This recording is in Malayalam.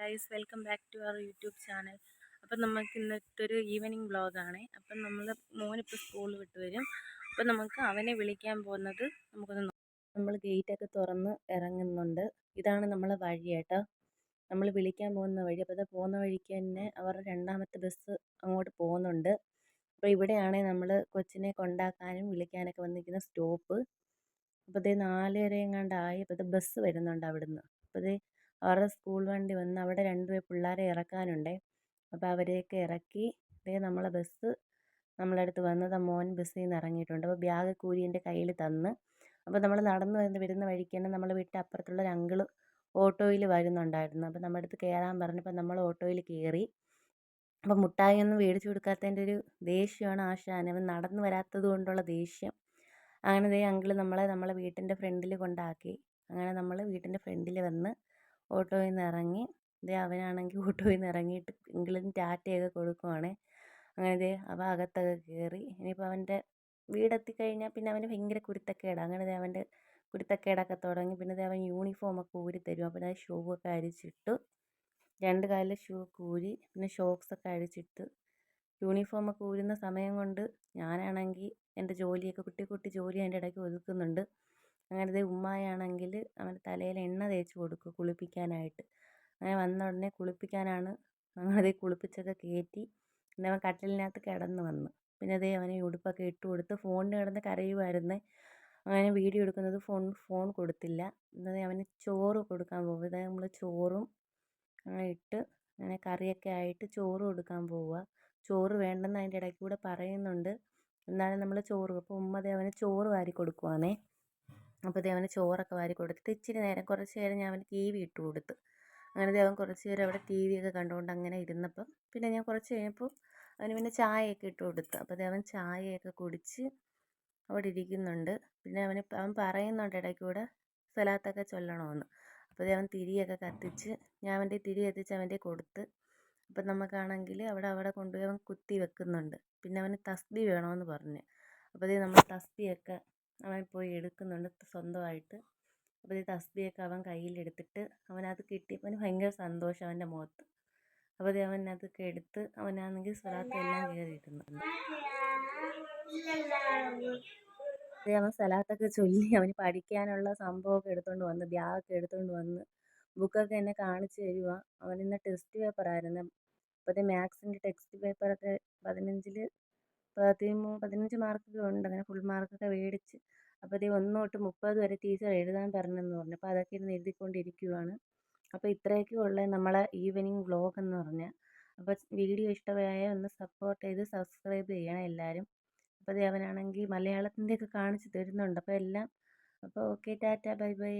Guys welcome back to our YouTube channel. അപ്പം നമുക്ക് ഇന്നത്തെ ഒരു ഈവനിങ് വ്ളോഗാണ്. അപ്പം നമ്മൾ മോനിപ്പോൾ സ്കൂൾ വിട്ട് വരും. അപ്പം നമുക്ക് അവനെ വിളിക്കാൻ പോകുന്നത് നമുക്കൊന്ന് നമ്മൾ ഗേറ്റൊക്കെ തുറന്ന് ഇറങ്ങുന്നുണ്ട്. ഇതാണ് നമ്മളെ വഴി കേട്ടോ. നമ്മൾ വിളിക്കാൻ പോകുന്ന വഴി. അപ്പോൾ അത് പോകുന്ന വഴിക്ക് തന്നെ അവരുടെ രണ്ടാമത്തെ ബസ് അങ്ങോട്ട് പോകുന്നുണ്ട്. അപ്പോൾ ഇവിടെയാണ് നമ്മൾ കൊച്ചിനെ കൊണ്ടാക്കാനും വിളിക്കാനൊക്കെ വന്നിരിക്കുന്ന സ്റ്റോപ്പ്. അപ്പോൾ ഇതേ നാലര എങ്ങാണ്ടായി അപ്പോൾ ഇത് ബസ് വരുന്നുണ്ട് അവിടുന്ന്. അപ്പോൾ ഇതേ അവരുടെ സ്കൂൾ വണ്ടി വന്ന് അവിടെ രണ്ട് പിള്ളേരെ ഇറക്കാനുണ്ടേ. അപ്പോൾ അവരെയൊക്കെ ഇറക്കി ദേ നമ്മളെ ബസ് നമ്മളെ അടുത്ത് വന്നത് മോൻ ബസ്സിൽ നിന്ന് ഇറങ്ങിയിട്ടുണ്ട്. അപ്പോൾ ബാഗ് കൂലി എന്റെ കയ്യിൽ തന്ന്. അപ്പോൾ നമ്മൾ നടന്ന് വരുന്ന വരുന്ന വഴിക്ക് തന്നെ നമ്മളെ വീട്ടിന്റെ അപ്പുറത്തുള്ള ഒരു അങ്കിൾ ഓട്ടോയിൽ വരുന്നുണ്ടായിരുന്നു. അപ്പോൾ നമ്മുടെ അടുത്ത് കയറാൻ പറഞ്ഞപ്പോൾ നമ്മൾ ഓട്ടോയിൽ കയറി. അപ്പോൾ മുട്ടായി ഒന്നും മേടിച്ചു കൊടുക്കാത്തതിന്റെ ഒരു ദേഷ്യമാണ് ആശാന് അവൻ നടന്നു വരാത്തത് കൊണ്ടുള്ള ദേഷ്യം. അങ്ങനെ ദേ അങ്കിൾ നമ്മളെ നമ്മളെ വീട്ടിന്റെ ഫ്രണ്ടിൽ കൊണ്ടാക്കി. അങ്ങനെ നമ്മൾ വീട്ടിന്റെ ഫ്രണ്ടിൽ വന്ന് ഓട്ടോയിൽ നിന്ന് ഇറങ്ങി ദേ അവനാണെങ്കിൽ ഓട്ടോയിൽ നിന്ന് ഇറങ്ങിയിട്ട് എങ്കിലും ടാറ്റയൊക്കെ കൊടുക്കുവാണേ. അങ്ങനെ ദേ അവൻ അകത്തൊക്കെ കയറി ഇനിയിപ്പോൾ അവന്റെ വീടെത്തിക്കഴിഞ്ഞാൽ പിന്നെ അവന് ഭയങ്കര കുരുത്തക്കേടാണ് അങ്ങനെ ദേ അവന്റെ കുരുത്തക്കേടൊക്കെ തുടങ്ങി. പിന്നെ ദേ അവൻ യൂണിഫോമൊക്കെ ഊരി തരും അപ്പോൾ ഞാൻ ഷൂ ഒക്കെ അഴിച്ചിട്ടു രണ്ട് കാലിലെ ഷൂ ഒക്കെ ഊരി പിന്നെ ഷോക്സൊക്കെ അഴിച്ചിട്ട് യൂണിഫോമൊക്കെ ഊരുന്ന സമയം കൊണ്ട് ഞാനാണെങ്കിൽ എന്റെ ജോലിയൊക്കെ കുട്ടി കുട്ടി ജോലി അതിന്റെ ഇടയ്ക്ക് ഒതുക്കുന്നുണ്ട്. അങ്ങനെ ദേ ഉമ്മായാണെങ്കിൽ അവന്റെ തലയിൽ എണ്ണ തേച്ച് കൊടുക്കും കുളിപ്പിക്കാനായിട്ട്. അങ്ങനെ വന്ന ഉടനെ കുളിപ്പിക്കാനാണ് അങ്ങനെ ദേ കുളിപ്പിച്ചൊക്കെ കയറ്റി പിന്നെ അവൻ കട്ടിലിനകത്ത് കിടന്ന് വന്ന്. പിന്നെ ദേ അവനെ ഉടുപ്പൊക്കെ ഇട്ട് കൊടുത്ത് ഫോണിന് കിടന്ന് കരയുമായിരുന്നു അങ്ങനെ വീഡിയോ എടുക്കുന്നത് ഫോൺ ഫോൺ കൊടുത്തില്ല. എന്നാൽ അവന് ചോറ് കൊടുക്കാൻ പോകും അതായത് നമ്മൾ ചോറും അങ്ങനെ ഇട്ട് അങ്ങനെ കറിയൊക്കെ ആയിട്ട് ചോറ് കൊടുക്കാൻ പോവുക ചോറ് വേണ്ടെന്ന് അതിന്റെ ഇടയ്ക്ക് കൂടെ പറയുന്നുണ്ട്. എന്നാലും നമ്മൾ ചോറ് അപ്പോൾ ഉമ്മ ദേ അവന് ചോറ് വാരി കൊടുക്കുവാണേ അപ്പോൾ ദേവന് ചോറൊക്കെ വാരി കൊടുത്തിട്ട് ഇച്ചിരി നേരം കുറച്ച് നേരം ഞാൻ അവന് ടി വി ഇട്ട് കൊടുത്തു. അങ്ങനെ ദേവൻ കുറച്ച് നേരം അവിടെ ടി വി ഒക്കെ കണ്ടുകൊണ്ട് അങ്ങനെ ഇരുന്നപ്പം പിന്നെ ഞാൻ കുറച്ച് കഴിഞ്ഞപ്പോൾ അവന് പിന്നെ ചായയൊക്കെ ഇട്ട് കൊടുത്തു. അപ്പോൾ ദേവൻ ചായയൊക്കെ കുടിച്ച് അവിടെ ഇരിക്കുന്നുണ്ട്. പിന്നെ അവന് അവൻ പറയുന്നുണ്ട് ഇടയ്ക്ക് കൂടെ സ്ഥലത്തൊക്കെ ചൊല്ലണമെന്ന് അപ്പോൾ ദേവൻ തിരിയൊക്കെ കത്തിച്ച് ഞാൻ അവന്റെ തിരി കത്തിച്ച് അവന്റെ കൊടുത്ത് അപ്പം നമുക്കാണെങ്കിൽ അവിടെ അവിടെ കൊണ്ടുപോയി അവൻ കുത്തി വെക്കുന്നുണ്ട്. പിന്നെ അവന് തസ്ബി വേണമെന്ന് പറഞ്ഞു. അപ്പോൾ നമ്മൾ തസ്ബിയൊക്കെ അവൻ പോയി എടുക്കുന്നുണ്ട് സ്വന്തമായിട്ട്. അപ്പോൾ ഈ തസ്ബിയൊക്കെ അവൻ കയ്യിലെടുത്തിട്ട് അവനത് കിട്ടിയപ്പോൾ അവന് ഭയങ്കര സന്തോഷം അവന്റെ മുഖത്ത്. അപ്പോൾ അവൻ അതൊക്കെ എടുത്ത് അവനാണെങ്കിൽ സ്വലാത്ത് എല്ലാം കയറിയിരുന്നു അവൻ സ്വലാത്തൊക്കെ ചൊല്ലി അവന് പഠിക്കാനുള്ള സംഭവമൊക്കെ എടുത്തുകൊണ്ട് വന്ന് ബാഗൊക്കെ എടുത്തുകൊണ്ട് വന്ന് ബുക്കൊക്കെ എന്നെ കാണിച്ച് തരുക അവൻ ഇന്ന് ടെസ്റ്റ് പേപ്പറായിരുന്നു. അപ്പോഴത്തെ മാത്സിന്റെ ടെക്സ്റ്റ് പേപ്പറൊക്കെ പതിനഞ്ചിൽ പതിമൂ പതിനഞ്ച് മാർക്കൊക്കെ ഉണ്ട്. അങ്ങനെ ഫുൾ മാർക്കൊക്കെ മേടിച്ച് അപ്പോൾ ദേ ഒന്ന് തൊട്ട് മുപ്പത് വരെ ടീച്ചർ എഴുതാൻ പറഞ്ഞെന്ന് പറഞ്ഞു. അപ്പോൾ അതൊക്കെ ഇരുന്ന് എഴുതിക്കൊണ്ടിരിക്കുവാണ്. അപ്പോൾ ഇത്രയൊക്കെ ഉള്ളൂ നമ്മളെ ഈവനിങ് വ്ളോഗ് എന്ന് പറഞ്ഞാൽ അപ്പോൾ വീഡിയോ ഇഷ്ടമായ ഒന്ന് സപ്പോർട്ട് ചെയ്ത് സബ്സ്ക്രൈബ് ചെയ്യണം എല്ലാവരും അപ്പോൾ ദേ അവനാണെങ്കിൽ മലയാളത്തിന്റെയൊക്കെ കാണിച്ച് തരുന്നുണ്ട്. അപ്പോൾ എല്ലാം അപ്പോൾ ഓക്കെ ടാറ്റ ബൈ ബൈ.